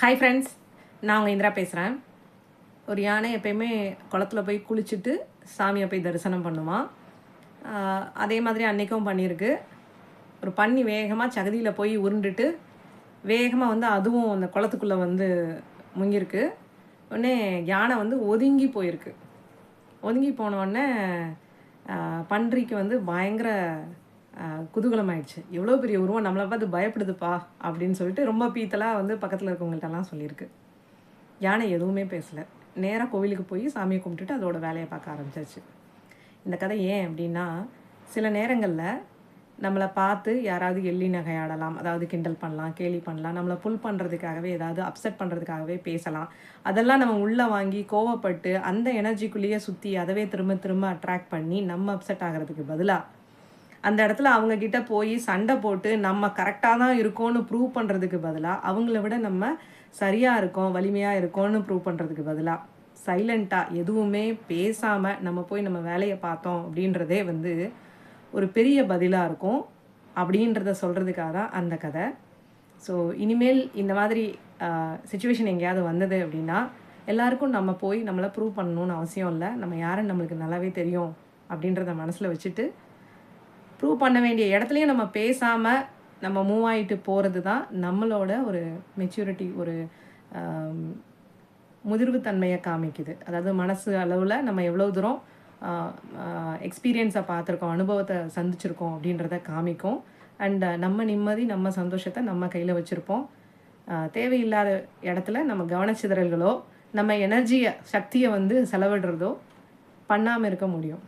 Hi friends நான் உங்கள் இந்திரா பேசுகிறேன் ஒரு யானை எப்பயுமே குளத்துல போய் குளிச்சுட்டு சாமியை போய் தரிசனம் பண்ணுவான் அதே மாதிரி அன்றைக்கும் பண்ணியிருக்கு. ஒரு பன்னி வேகமாக சகதியில் போய் உருண்டுட்டு வேகமாக வந்து அதுவும் அந்த குளத்துக்குள்ளே வந்து முங்கியிருக்கு. உடனே யானை வந்து ஒதுங்கி போயிருக்கு. ஒதுங்கி போன பன்றிக்கு வந்து பயங்கர குதூகலம் ஆயிடுச்சு எவ்வளோ பெரிய உருவம் நம்மளை பார்த்து பயப்படுதுப்பா அப்படின்னு சொல்லிட்டு ரொம்ப பீத்தலாக வந்து பக்கத்தில் இருக்கவங்கள்ட்டலாம் சொல்லியிருக்கு. யானை எதுவுமே பேசலை. நேராக கோவிலுக்கு போய் சாமியை கும்பிட்டுட்டு அதோட வேலையை பார்க்க ஆரம்பிச்சாச்சு. இந்த கதை ஏன் அப்படின்னா சில நேரங்களில் நம்மளை பார்த்து யாராவது எள்ளி நகையாடலாம் அதாவது கிண்டல் பண்ணலாம் கேலி பண்ணலாம் நம்மளை புல் பண்ணுறதுக்காகவே ஏதாவது அப்செட் பண்ணுறதுக்காகவே பேசலாம். அதெல்லாம் நம்ம உள்ளே வாங்கி கோவப்பட்டு அந்த எனர்ஜிக்குள்ளேயே சுற்றி அதவே திரும்ப திரும்ப அட்ராக்ட் பண்ணி நம்ம அப்செட் ஆகிறதுக்கு பதிலாக அந்த இடத்துல அவங்க கிட்ட போய் சண்டை போட்டு நம்ம கரெக்டாக தான் இருக்கோம்னு ப்ரூவ் பண்ணுறதுக்கு பதிலாக அவங்கள விட நம்ம சரியாக இருக்கோம் வலிமையாக இருக்கோம்னு ப்ரூவ் பண்ணுறதுக்கு பதிலாக சைலண்ட்டாக எதுவுமே பேசாமல் நம்ம போய் நம்ம வேலையை பார்த்தோம் அப்படின்றதே வந்து ஒரு பெரிய பதிலாக இருக்கும். அப்படின்றத சொல்கிறதுக்காக தான் அந்த கதை. ஸோ இனிமேல் இந்த மாதிரி சுச்சுவேஷன் எங்கேயாவது வந்தது அப்படின்னா எல்லாருக்கும் நம்ம போய் நம்மளை ப்ரூவ் பண்ணணும்னு அவசியம் இல்லை. நம்ம யாருன்னு நம்மளுக்கு நல்லாவே தெரியும் அப்படின்றத மனசில் வச்சுட்டு ப்ரூவ் பண்ண வேண்டிய இடத்துலையும் நம்ம பேசாமல் நம்ம மூவ் ஆகிட்டு போகிறது தான் நம்மளோட ஒரு மெச்சூரிட்டி ஒரு முதிர்வுத்தன்மையை காமிக்குது. அதாவது மனசு அளவில் நம்ம எவ்வளோ தூரம் எக்ஸ்பீரியன்ஸை பார்த்துருக்கோம் அனுபவத்தை சந்திச்சிருக்கோம் அப்படின்றத காமிக்கும். அண்ட் நம்ம நிம்மதி நம்ம சந்தோஷத்தை நம்ம கையில் வச்சுருப்போம். தேவையில்லாத இடத்துல நம்ம கவனச்சிதறல்களோ நம்ம எனர்ஜியை சக்தியை வந்து செலவிடுறதோ பண்ணாமல் இருக்க முடியும்.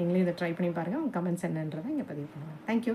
நீங்களும் இதை ட்ரை பண்ணி பாருங்கள் உங்கள் கமெண்ட்ஸ் என்னன்றதை இங்கே பதிவு பண்ணுங்கள் தேங்க்யூ